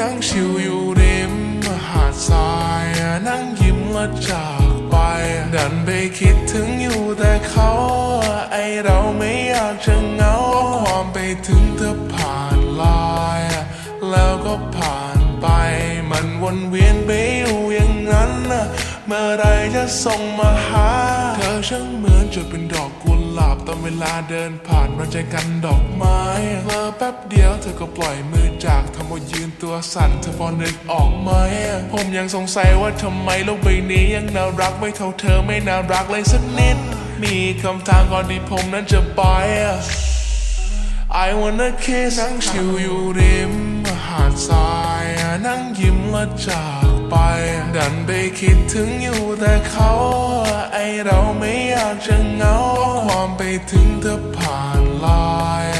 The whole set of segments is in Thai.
นั่งชิวอยู่ริมหาดทรายนั่งยิ้มและจากไป ดันไปคิดถึงอยู่แต่เขา ไอเราไม่อยากจะเหงาข้อความไปถึงเธอผ่านลน์แล้วก็ผ่านไป มันวนเวียนไปอยู่อย่างนั้น เมื่อไรจะส่งมาหา เธอช่างเหมือน จุดเป็นดอกกุหลาบตอนเวลาเดินผ่านมาใจกันดอกไม้เพลอแป๊บเดียวเธอก็ปล่อยมือจากทำเอายืนตัวสั่นเธอพอนึกออกไหมผมยังสงสัยว่าทำไมโลกใบนี้ยังน่ารักไม่เท่าเธอไม่น่ารักเลยสักนิด มีคำถามก่อนที่ผมนั้นจะไป I wanna kiss นั่งชิวอยู่ริมหาดทราย นั่งยิ้มและจากไป ดันไปคิดถึงอยู่แต่เขา ไอเราไม่อยากจะเหงาข้อความไปถึงเธอผ่านไลน์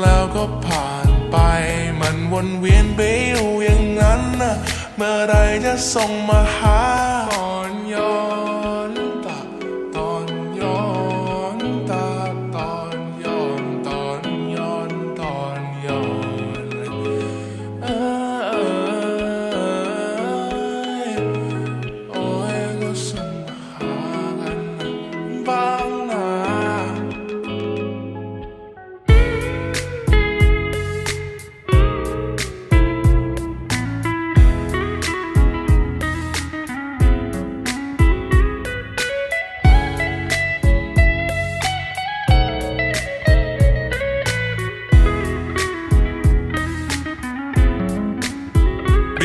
แล้วก็ผ่านไป มันวนเวียนไปอยู่อย่างนั้น เมื่อไรจะส่งมาหาตอนยอน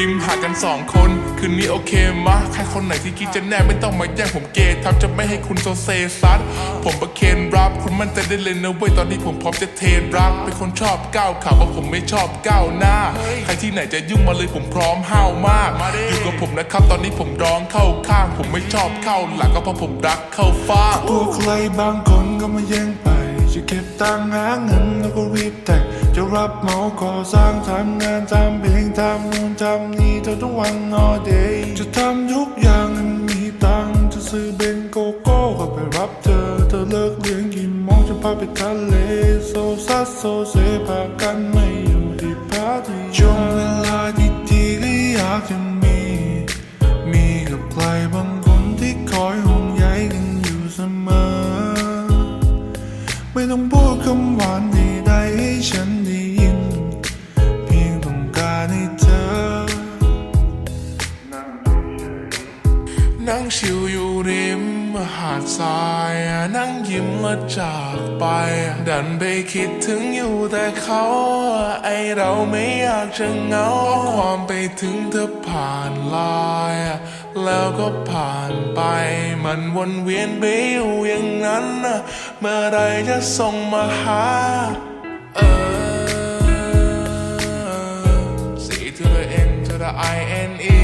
ริมหาดกันสองคน คืนนี้โอเคมะใครคนไหนที่คิดจะแน่ไม่ต้องมาแย่งผมเกย์ทับจะไม่ให้คุณโซเซซัดผมประเคนรับคุณมั่นใจได้เลยนะเว้ยตอนนี้ผมพร้อมจะเทรักเป็นคนชอบก้าวขาเพราะผมไม่ชอบก้าวหน้า ใครที่ไหนจะยุ่งมาเลยผมพร้อมห้าวมากอยู่กับผมนะครับตอนนี้ผมร้องเข้าข้าง ผมไม่ชอบเข้าหลังก็เพราะผมรักเข้าฟ้างตัวใครบางคนก็มาแย่งไปจะเก็บตังค์หาเงินแล้วก็รีบแต่งจะรับเหมาก่อสร้างทำงานทำเพลง ทำนู่นทำนี่เธอทุกวัน all day จะทำทุกอย่างมีตังจะซื้อเบนโกโก้ก็ไปรับเธอ เธอเลิกเลี้ยงกี่โมงจะพาไปทะเลโซซัสโซเซพากันไม่อยู่ที่พาที่ช่วงเวลาดีๆก็อยากจะมี มีกับใครบางคนที่คอยห่วงใยกันอยู่เสมอ ไม่ต้องพูด หาดทรายนั่งยิ้มและจากไป ดันไปคิดถึงอยู่แต่เขา ไอเราไม่อยากจะเหงาความไปถึงเธอผ่านลน์แล้วก็ผ่านไป มันวนเวียนไปอยู่อย่างนั้น เมื่อไรจะส่งมาหาเออ C to the N to the I N E